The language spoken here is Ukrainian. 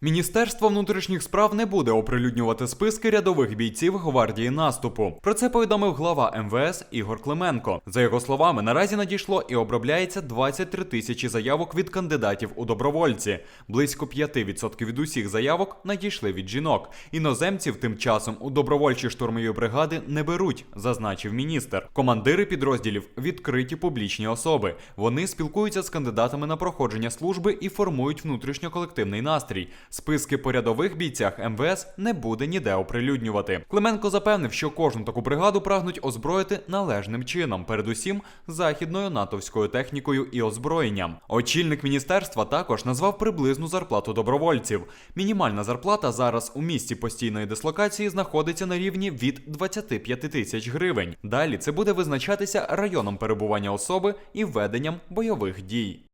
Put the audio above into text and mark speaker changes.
Speaker 1: Міністерство внутрішніх справ не буде оприлюднювати списки рядових бійців гвардії наступу. Про це повідомив глава МВС Ігор Клименко. За його словами, наразі надійшло і обробляється 23 тисячі заявок від кандидатів у добровольці. Близько 5% від усіх заявок надійшли від жінок. Іноземців тим часом у добровольчі штурмові бригади не беруть, зазначив міністр. Командири підрозділів відкриті публічні особи. Вони спілкуються з кандидатами на проходження служби і формують внутрішньоколективний настрій. Списки по рядових бійцях МВС не буде ніде оприлюднювати. Клименко запевнив, що кожну таку бригаду прагнуть озброїти належним чином, передусім західною натовською технікою і озброєнням. Очільник міністерства також назвав приблизну зарплату добровольців. Мінімальна зарплата зараз у місці постійної дислокації знаходиться на рівні від 25 тисяч гривень. Далі це буде визначатися районом перебування особи і веденням бойових дій.